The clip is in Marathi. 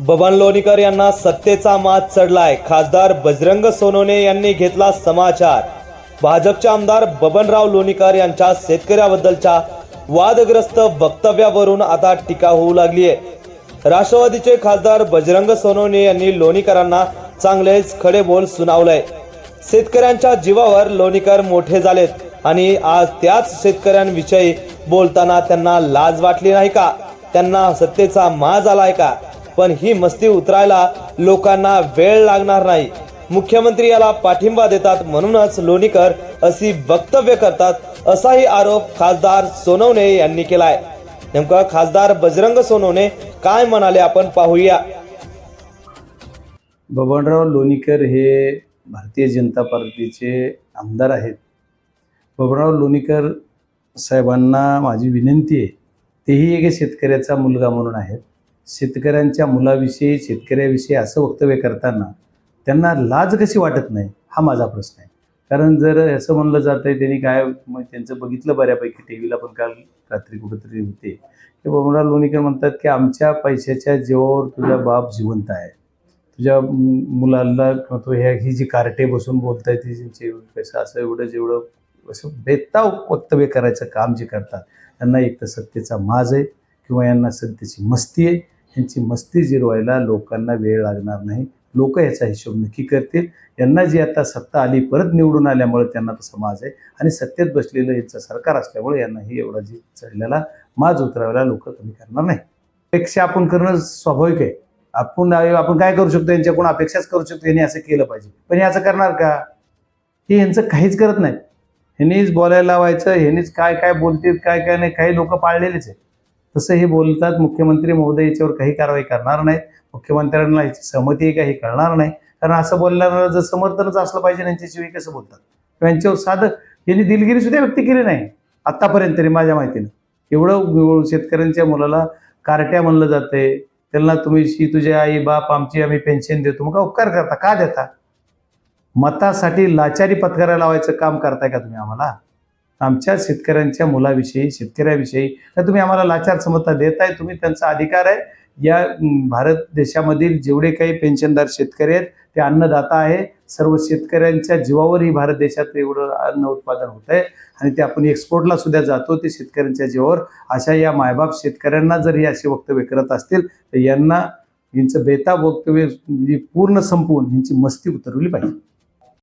बबन लोणीकर यांना सत्तेचा मात चढलाय. खासदार बजरंग सोनोने यांनी घेतला समाचार. भाजपचे आमदार बबनराव लोणीकर यांच्या शेतकऱ्याबद्दलच्या वादग्रस्त वक्तव्यावरून आता टीका होऊ लागली आहे राष्ट्रवादीचे खासदार बजरंग सोनोने यांनी लोणीकरांना चांगलेच खडे बोल सुनावलंय. शेतकऱ्यांच्या जीवावर लोणीकर मोठे झालेत आणि आज त्याच शेतकऱ्यांविषयी बोलताना त्यांना लाज वाटली नाही का? त्यांना सत्तेचा माज आलाय का? पण ही मस्ती उतरायला लोकांना वेळ लागणार नाही. मुख्यमंत्री याला पाठिंबा देतात म्हणूनच लोणीकर अशी वक्तव्य करतात असाही आरोप खासदार सोनवणे यांनी केलाय. नेमका खासदार बजरंग सोनवणे काय म्हणाले आपण पाहूया. बबनराव लोणीकर हे भारतीय जनता पार्टीचे आमदार आहेत. बबनराव लोणीकर साहेबांना माझी विनंती आहे तेही एक शेतकऱ्याचा मुलगा म्हणून आहेत. शेतकऱ्यांच्या मुलाविषयी शेतकऱ्याविषयी असं वक्तव्य करताना त्यांना लाज कशी वाटत नाही? हा माझा प्रश्न आहे. कारण जर असं म्हणलं जातं आहे त्यांनी काय मग त्यांचं बघितलं बऱ्यापैकी टी व्हीला पण काल रात्री कुठंतरी होते. की बबनराव लोणीकर म्हणतात की आमच्या पैशाच्या जीवावर तुझा बाप जिवंत आहे. तुझ्या मुलाला किंवा तो ह्या ही जी कार्टे बसून आहे ती त्यांची कसं असं एवढं जेवढं असं बेताव वक्तव्य करायचं काम जे करतात त्यांना एक तर सत्तेचा माज आहे किंवा यांना सत्तेची मस्ती आहे. यांची मस्ती जिरवायला लोकांना वेळ लागणार नाही. लोक याचा हिशोब नक्की करतील. यांना जी आता सत्ता आली परत निवडून आल्यामुळे त्यांना तो समाज आहे. आणि सत्तेत बसलेलं यांचं सरकार असल्यामुळे यांना ही एवढा जी चढलेला माज उतरवायला लोक कमी करणार नाही. अपेक्षा आपण करणं स्वाभाविक आहे. आपण आपण काय करू शकतो? यांच्याकडून अपेक्षाच करू शकतो. यांनी असं केलं पाहिजे. पण हे असं करणार का? हे यांचं काहीच करत नाही. ह्यांनीच बोलायला लावायचं. ह्यांनीच काय काय बोलतील काय काय नाही काही लोक पाळलेलेच आहे तसं हे बोलतात मुख्यमंत्री महोदय याच्यावर काही कारवाई करणार नाहीत. मुख्यमंत्र्यांना याची सहमती आहे का कळणार नाही. कारण असं बोलल्यानं जर समर्थनच असलं पाहिजे यांच्याशिवाय कसं बोलतात? यांच्यावर साधं यांनी दिलगिरी सुद्धा व्यक्त केली नाही. आत्तापर्यंत तरी माझ्या माहितीनं. एवढं शेतकऱ्यांच्या मुलाला कारट्या म्हणलं जाते त्यांना तुम्ही शी तुझे आई बाप आमची आम्ही पेन्शन देतो. मग उपकार करता? का देता? मतासाठी लाचारी पत्करा लावायचं काम करताय का तुम्ही आम्हाला? आमच्या शेतकऱ्यांच्या मुलाविषयी शेतकऱ्याविषयी. तर तुम्ही आम्हाला लाचार समजता देताय तुम्ही त्यांचा अधिकार आहे. या भारत देशामधील जेवढे काही पेन्शनदार शेतकरी आहेत ते अन्नदाता आहे. सर्व शेतकऱ्यांच्या जीवावरही भारत देशात एवढं अन्न उत्पादन होत आहे आणि ते आपण एक्सपोर्टला सुद्धा जातो ते शेतकऱ्यांच्या जीवावर. अशा या मायबाप शेतकऱ्यांना जर हे असे वक्तव्य करत असतील तर यांना यांचं बेताब वक्तव्य म्हणजे पूर्ण संपवून यांची मस्ती उतरवली पाहिजे.